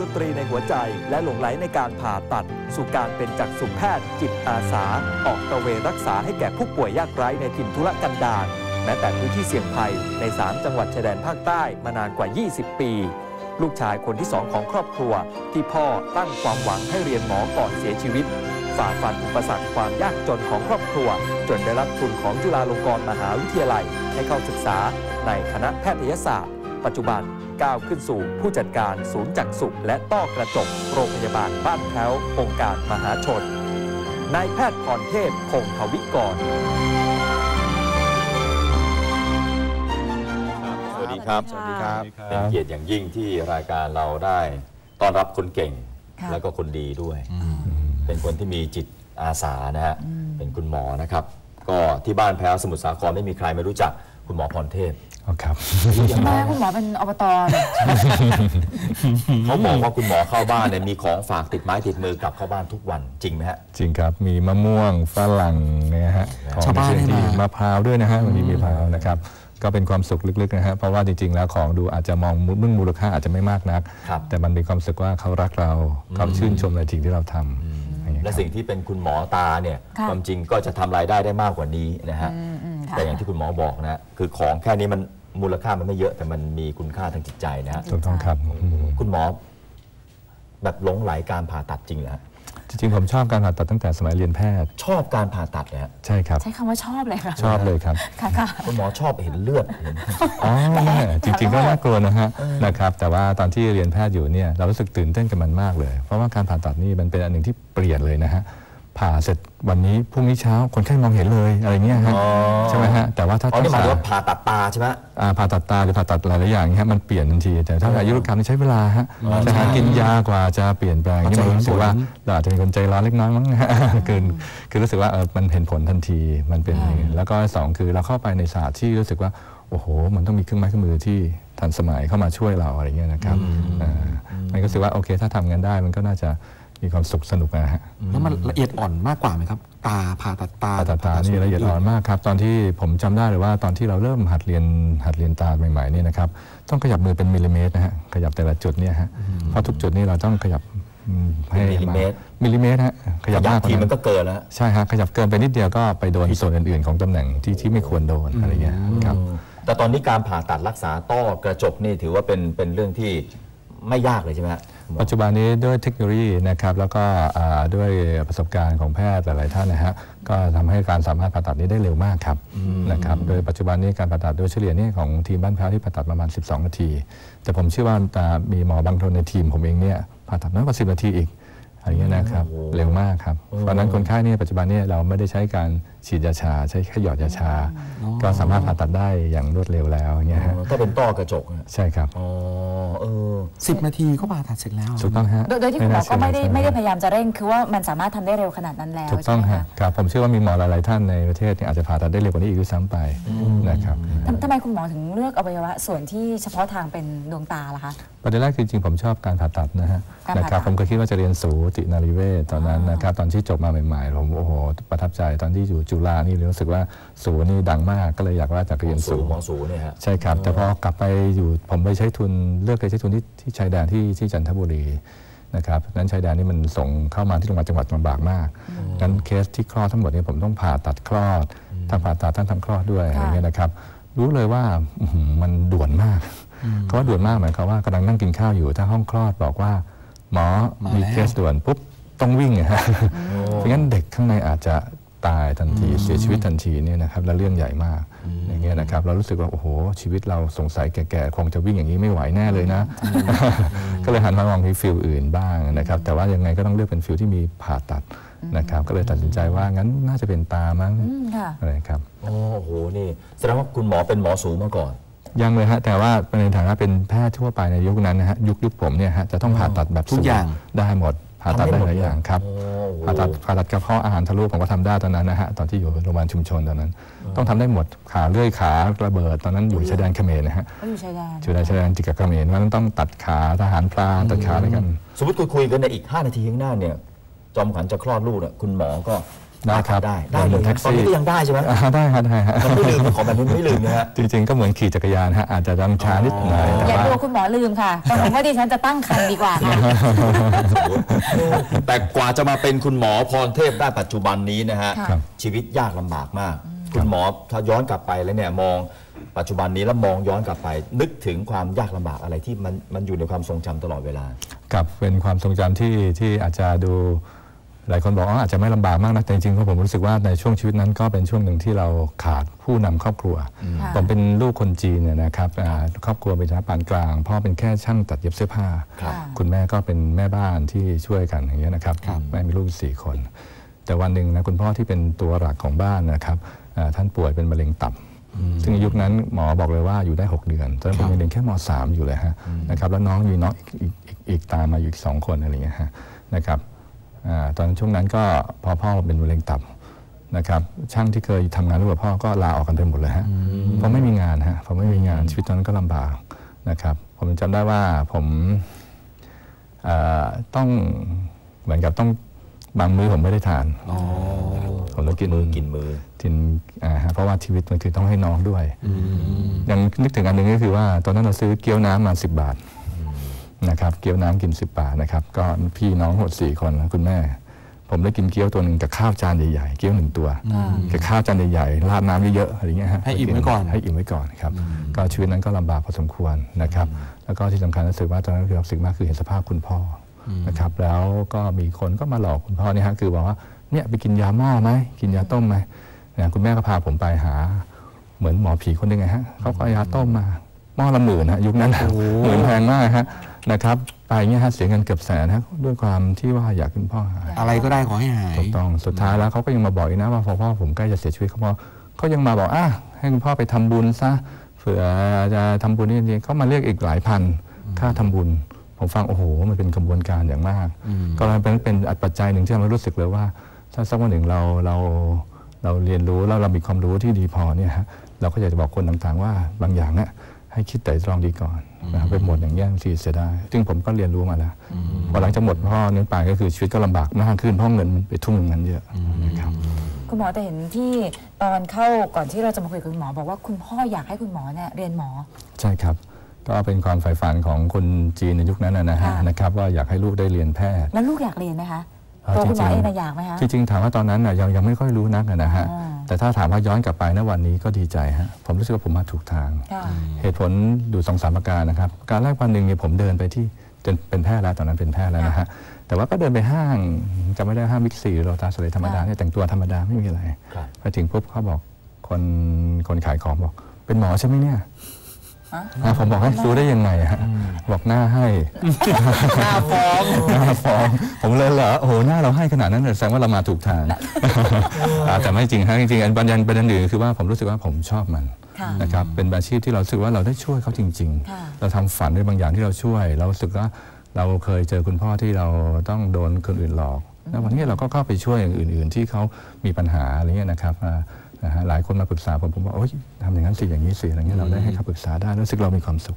ดนตรีในหัวใจ และหลงไหลในการผ่าตัด สู่การเป็นจักษุแพทย์ จิตอาสา ออกตระเวนรักษาให้แก่ผู้ป่วยยากไร้ในถิ่นทุรกันดารแม้แต่พื้นที่เสี่ยงภัยใน 3 จังหวัดชายแดนภาคใต้มานานกว่า 20 ปี ลูกชายคนที่สองของครอบครัว ที่พ่อตั้งความหวังให้เรียนหมอก่อนเสียชีวิตฝ่าฟันอุปสรรคความยากจนของครอบครัว จนได้รับทุนของจุฬาลงกรณ์มหาวิทยาลัย ให้เข้าศึกษาในคณะแพทยศาสตร์ ปัจจุบัน ก้าวขึ้นสู่ผู้จัดการศูนย์จักษุและต้อกระจกโรงพยาบาลบ้านแพ้วองค์การมหาชน นายแพทย์พรเทพคงทวิกรสวัสดีครับ สวัสดีครับ เป็นเกียรติอย่างยิ่งที่รายการเราได้ต้อนรับคนเก่งค่ะแล้วก็คนดีด้วย เป็นคนที่มีจิตอาสานะฮะ เป็นคุณหมอนะครับ ก็ที่บ้านแพ้วสมุทรสาครไม่มีใครไม่รู้จักคุณหมอพรเทพอ๋อ ครับทำไมคุณหมอเป็นอบตเนี่ยเขาบอกว่าคุณหมอเข้าบ้านเนี่ยมีของฝากติดไม้ติดมือกลับเข้าบ้านทุกวันจริงไหมฮะจริงครับมีมะม่วงฝรั่งนะฮะของชาวบ้านให้ที่มามะพร้าวด้วยนะฮะวันนี้มีมะพร้าวนะครับก็เป็นความสุขลึกๆนะฮะเพราะว่าจริง ๆ แล้วของดูอาจจะมองมุ่งมูลค่าอาจจะไม่มากนักครับแต่มันเป็นความรู้สึกว่าเขารักเราเขาชื่นชมในสิ่งที่เราทำอย่างเงี้ยและครับสิ่งที่เป็นคุณหมอตาเนี่ยค่ะความจริงก็จะทำรายได้ได้มากกว่านี้นะฮะอืมอืมค่ะ แต่อย่างที่คุณหมอบอกนะฮะคือของแค่นี้มันมูลค่ามันไม่เยอะแต่มันมีคุณค่าทางจิตใจนะฮะถูกต้องครับอืมคุณหมอ แบบหลงไหลการผ่าตัดจริงเหรอฮะจริงๆผมชอบการผ่าตัดตั้งแต่สมัยเรียนแพทย์ ชอบการผ่าตัดเลยฮะใช่ครับ ใช้คำว่าชอบเลยค่ะ ชอบเลยครับ ค่ะค่ะคุณหมอชอบเห็นเลือดเห็นอ๋อจริง ๆ ก็น่ากลัวนะฮะนะครับ แต่ว่าตอนที่เรียนแพทย์อยู่เนี่ยเรารู้สึกตื่นเต้นกับมันมากเลย เพราะว่าการผ่าตัดนี่มันเป็นอันหนึ่งที่เปลี่ยนเลยนะฮะ ผ่าเสร็จวันนี้พรุ่งนี้เช้าคนไข้มองเห็นเลยอะไรเงี้ยฮะอ๋อใช่ไหมฮะแต่ว่าถ้าอ๋อนี่หมายถึงว่ารักษผ่าตัดตาใช่ไหมอ่าผ่าตัดตาหรือผ่าตัดหลายๆอย่างเนี่ยฮะมันเปลี่ยนทันที แต่ถ้าอายุรกรรมนี่ใช้เวลาฮะจะหากินยากว่าจะเปลี่ยนแปลงนี่มันรู้สึกว่าเราอาจจะเป็นคนใจร้อนเล็กน้อยมั้งฮะคือคือรู้สึกว่าเออมันเห็นผลทันทีมันเป็นอย่างนี้แล้วก็สองคือเราเข้าไปในศาสตร์ที่รู้สึกว่าโอ้โห มันต้องมีเครื่องไม้เครื่องมือที่ทันสมัยเข้ามาช่วยเราอะไรเงี้ยนะครับอ่ามันก็รู้สึกว่าโอเค ถ้าทำกันได้มันก็น่าจะ มีความสุขสนุกนะฮะแล้วมันละเอียดอ่อนมากกว่าไหมครับ ตาผ่าตัดตาผ่าตัดตานี่ละเอียดอ่อนมากครับ ตอนที่ผมจำได้เลยว่าตอนที่เราเริ่มหัดเรียนหัดเรียนตาใหม่ๆนี่นะครับต้องขยับมือเป็นมิลลิเมตรนะฮะขยับแต่ละจุดเนี่ยฮะเพราะทุกจุดนี่เราต้องขยับอืมให้มิลลิเมตรมิลลิเมตรฮะขยับยัมากกกว่าทีนั้มันนก็เกินแล้วฮะใช่ฮะขยับเกินไปนิดเดียวก็ไปโดนส่วนอื่นๆ ของตำแหน่งที่ที่ไม่ควรโดนอะไรเงี้ยครับแต่ตอนนี้การผ่าตัดรักษาต้อกระจกนี่ถือว่าเป็นเป็นเรื่องที่ไม่ยากเลยใช่ไหมฮะ ปัจจุบันนี้ด้วยเทคโนโลยีนะครับแล้วก็อ่าด้วยประสบการณ์ของแพทย์หลาย ๆ ท่านนะฮะก็ทำให้การสามารถผ่าตัดนี้ได้เร็วมากครับนะครับโดยปัจจุบันนี้การผ่าตัดโดยเฉลี่ยนี่ของทีมบ้านแพ้วที่ผ่าตัดประมาณ 12 นาที แต่ผมเชื่อว่าอ่ามีหมอบางคนในทีมผมเองเนี่ยผ่าตัดน้อยกว่า10 นาทีอีกอะไรเงี้ยนะครับเร็วมากครับเพราะฉะนั้นคนไข้เนี่ยปัจจุบันเนี่ยเราไม่ได้ใช้การฉีดยาชา ใช้แค่หยอดยาชา ก็สามารถผ่าตัดได้อย่างรวดเร็วแล้วอย่างเงี้ยฮะถ้าเป็นต้อกระจกฮะใช่ครับ อ๋อเออสิบนาทีก็ผ่าตัดเสร็จแล้วถูกต้องฮะโดยโดยที่คุณหมอก็ไม่ได้น่าเชื่อไม่ได้พยายามจะเร่งคือว่ามันสามารถทำได้เร็วขนาดนั้นแล้วถูกต้องใช่ไหมฮะคะครับผมเชื่อว่ามีหมอหลาย ๆ ท่านในประเทศเนี่ยอาจจะผ่าตัดได้เร็วกว่านี้อีกด้วยซ้ำไปนะครับทำทำไมคุณหมอถึงเลือกอวัยวะส่วนที่เฉพาะทางเป็นดวงตาล่ะคะประเด็นแรกคือจริง ๆ ผมชอบการผ่าตัดนะฮะการนะผ่าตัดครับผมก็คิดว่าจะเรียนสูตินารีเวชตอนนั้นนะครับตอนที่จบมาใหม่ ๆ ผมโอ้โหประทับใจตอนที่อยู่จุฬานี่รู้สึกว่าสูนี่ดังมากก็เลยอยากว่าจะเรียนสูสูหมอสูเนี่ยฮะใช่ครับแต่พอกลับไปอยู่ผมไปใช้ทุนเลือกไปใช้ทุนที่ที่ชายแดนที่ที่จันทบุรีนะครับนั้นชายแดนนี่มันส่งเข้ามาที่โรงพยาบาลจังหวัดลำบากมากงั้นเคสที่คลอดทั้งหมดเนี่ยผมต้องผ่าตัดคลอดทั้งผ่าตัดทั้งทำคลอดด้วยอะไรเงี้ยนะครับ รู้เลยว่าอื้อหือมันด่วนมากเพราะว่าด่วนมากหมายความว่ากำลังนั่งกินข้าวอยู่ถ้าห้องคลอดบอกว่า หมอมามีแล้วเคสด่วนปุ๊บต้องวิ่งอะฮะเพราะงั้นเด็กข้างในอาจจะ ตายทันทีเสียชีวิตทันทีเนี่ยนะครับแล้วเรื่องใหญ่มากอย่างเงี้ยนะครับเรารู้สึกว่าโอ้โหชีวิตเราสงสัยแก่ๆคงจะวิ่งอย่างนี้ไม่ไหวแน่เลยนะ ก็เลยหันมามองที่ฟิลอื่นบ้างนะครับแต่ว่ายังไงก็ต้องเลือกเป็นฟิลที่มีผ่าตัดนะครับก็เลยตัดสินใจว่างั้นน่าจะเป็นตามั้งอืมค่ะอะไรครับอ๋อโอ้โหนี่แสดงว่าคุณหมอเป็นหมอสูมาก่อน ยังเลยฮะแต่ว่าในฐานะเป็นแพทย์ทั่วไปในยุคนั้นนะฮะยุคยุคผมเนี่ยฮะจะต้องผ่าตัดแบบทุกอย่างได้หมดผ่าตัดได้หลายอย่างครับโอ้โห ผ่าตัดผ่าตัดกระเพาะอาหารทะลุผมก็ทำได้ตอนนั้นนะฮะตอนที่อยู่โรงพยาบาลชุมชนตอนนั้น ต้องทำได้หมดขาเลื่อยขาระเบิดตอนนั้นอยู่ชายแดนเขมรนะฮะก็อยู่ชายแดนอยู่ในชายแดนติดกับเขมรว่าต้องตัดขาทหารพรานตัดขาอะไรกัน สมมติคุยคุยกันในอีก 5 นาทีข้างหน้าเนี่ยจอมขวัญจะคลอดลูกเนี่ยคุณหมอก็ ได้ครับได้ได้เลยแท็กตอนซี่นี้ก็ยังได้ใช่ไหมอ่าได้ครับได้ฮะมันไม่ลืมของแบบนี้ไม่ลืมนะฮะจริงๆก็เหมือนขี่จักรยานฮะอาจจะต้องช้านิดหน่อยแต่อย่าว่ากลัวคุณหมอลืมค่ะเพราะผมว่าดิฉันจะตั้งคันดีกว่าค่ะแต่กว่าจะมาเป็นคุณหมอพรเทพได้ปัจจุบันนี้นะฮะครับชีวิตยากลำบากมาก คุณหมอถ้าย้อนกลับไปแล้วเนี่ยมองปัจจุบันนี้แล้วมองย้อนกลับไป นึกถึงความยากลำบากอะไรที่มันมันอยู่ในความทรงจำตลอดเวลากับเป็นความทรงจำที่ที่อาจจะดู หลายคนบอกว่าอาจจะไม่ลำบากมากนะแต่จริงๆผมรู้สึกว่าในช่วงชีวิตนั้นก็เป็นช่วงหนึ่งที่เราขาดผู้นำครอบครัวค่ะผมเป็นลูกคนจีนเนี่ยนะครับอ่าครอบครัวเป็นฐานะปานกลาง พ่อเป็นแค่ช่างตัดเย็บเสื้อผ้าครับคุณแม่ก็เป็นแม่บ้านที่ช่วยกันอย่างเงี้ยนะครับแม่มีลูกสี่คน แต่วันหนึ่งนะคุณพ่อที่เป็นตัวหลักของบ้านนะครับอ่าท่านป่วยเป็นมะเร็งตับซึ่งในยุคนั้นหมอบอกเลยว่าอยู่ได้ 6 เดือนตอนนั้นผมยังเรียนแค่ม .3 อยู่เลยฮะนะครับแล้วน้องมีน้องอีกอีกอีกอีกตามมาอยู่อีกสองคนอะไรอย่างเงี้ยฮะนะครับอ่า ตอนช่วงนั้นก็พอพ่อเป็นมะเร็งตับนะครับช่างที่เคยทำงานร่วมกับพ่อก็ลาออกกันไปหมดเลยฮะเพราะไม่มีงานฮะเพราะไม่มีงานชีวิตตอนนั้นก็ลำบากนะครับผมจำได้ว่าผมเอ่อต้องเหมือนกับต้องบางมื้อผมไม่ได้ทานผมต้องกินมือกินมือกินอ่าฮะเพราะว่าชีวิตมันคือต้องให้น้องด้วยยังนึกถึงอันหนึ่งก็คือว่าตอนนั้นเราซื้อเกี๊ยวน้ำมา10บาท นะครับเกี๊ยวน้ำกิน10บาทนะครับก็พี่น้องหมดสี่คนนะคุณแม่ ผมได้กินเกี๊ยวตัวหนึ่งกับข้าวจานใหญ่ๆเกี๊ยวหนึ่งตัวกับข้าวจานใหญ่ๆราดน้ำเยอะๆอะไรเงี้ยฮะให้อิ่มไว้ก่อนให้อิ่มไว้ก่อนครับก็ชีวิตนั้นก็ลำบากพอสมควรนะครับแล้วก็ที่สำคัญรู้สึกว่าตอนนั้นคือรู้สึกมากคือเห็นสภาพคุณพ่ออนะครับแล้วก็มีคนก็มาหลอกคุณพ่อเนี่ยฮะคือบอกว่าเนี่ยไปกินยาหม้อไหมกินยาต้มไหมเนี่ยคุณแม่ก็พาผมไปหา เหมือนหมอผีคนหนึ่งไงฮะเขาก็เอายาต้มมา หม้อละหมื่นฮะยุคนั้นหมื่นแพงมากฮะนะครับไปเงี้ยฮะเสียเงินเกือบแสนฮะด้วยความที่ว่าอยากคุณพ่อหายอะไรก็ได้ขอให้หายถูกต้องสุดท้ายแล้วเขาก็ยังมาบอกอีกนะว่าพอพ่อผมใกล้จะเสียชีวิตเขาบอกเขายังมาบอกอะให้คุณพ่อไปทำบุญซะเผื่อจะทำบุญนี่จริงๆเขามาเรียกอีกหลายพันค่าทำบุญผมฟังโอ้โห มันเป็นกระบวนการอย่างมาก ก็เลยเป็นเป็นปัจจัยหนึ่งที่ทำให้รู้สึกเลยว่า ถ้าสักวันหนึ่งเราเราเราเรียนรู้แล้วเรามีความรู้ที่ดีพอเนี่ยฮะเราก็อยากจะบอกคนต่างๆว่าบางอย่างเนี่ย ให้คิดแต่ตรองดีก่อนนะครับไปหมดอย่างเงี้ยบางทีเสียดายซึ่งผมก็เรียนรู้มาแล้ว พอหลังจากหมดพ่อนี้ไปก็คือชีวิตก็ลำบากมากขึ้นเพราะเงินไปทุ่มเงินเยอะนะครับ คุณหมอแต่เห็นที่ตอนเข้าก่อนที่เราจะมาคุยกับคุณหมอ บอกว่าคุณพ่ออยากให้คุณหมอเนี่ยเรียนหมอ ใช่ครับ ก็เป็นความใฝ่ฝันของคนจีนในยุคนั้นนะนะฮะค่ะ นะครับว่าอยากให้ลูกได้เรียนแพทย์ แล้วลูกอยากเรียนไหมคะอ่าตัวคุณหมอจริงๆเองน่ะอยากไหมคะ จริงๆ ถามว่าตอนนั้นน่ะยังยังไม่ค่อยรู้นักอะนะฮะ อ่า แต่ถ้าถามว่าย้อนกลับไปณวันนี้ก็ดีใจฮะผมรู้สึกว่าผมมาถูกทางค่ะเหตุผลดูสองสามประการนะครับ การแรกวันหนึ่งเนี่ยผมเดินไปที่เป็นเป็นแพทย์แล้วตอนนั้นเป็นแพทย์แล้วนะฮะแต่ว่าก็เดินไปห้างจำไม่ได้ห้างบิ๊กซีโรตัสอะไรธรรมดาเนี่ยแต่งตัวธรรมดาไม่มีอะไรครับไปถึงปุ๊บเขาบอกคนคนขายของบอก เป็นหมอใช่ไหมเนี่ย ฮะอะผมบอกให้รู้ได้ยังไงฮะบอกหน้าให้หน้าฟ้องหน้าฟ้อง ผมเลยเหรอโอ้โหหน้าเราให้ขนาดนั้นเลยแสดงว่าเรามาถูกทางอ่าแต่ไม่จริงฮะจริงๆอันบัญญัติประเด็นอื่นคือว่าผมรู้สึกว่าผมชอบมันค่ะนะครับเป็นอาชีพที่เรารู้สึกว่าเราได้ช่วยเขาจริงค่ะๆเราทำฝันในบางอย่างที่เราช่วย เรารู้สึกว่าเราเคยเจอคุณพ่อที่เราต้องโดนคนอื่นหลอกแล้ววันนี้เราก็เข้าไปช่วยอย่างอื่น ๆ ที่เขามีปัญหาอะไรเงี้ยนะครับอ่า นะฮะหลายคนมาปรึกษาผมผมว่าโอ๊ยทำอย่างนั้นสิอย่างนี้สิอย่างนี้เราได้ให้คำปรึกษาได้รู้สึกเรามีความสุข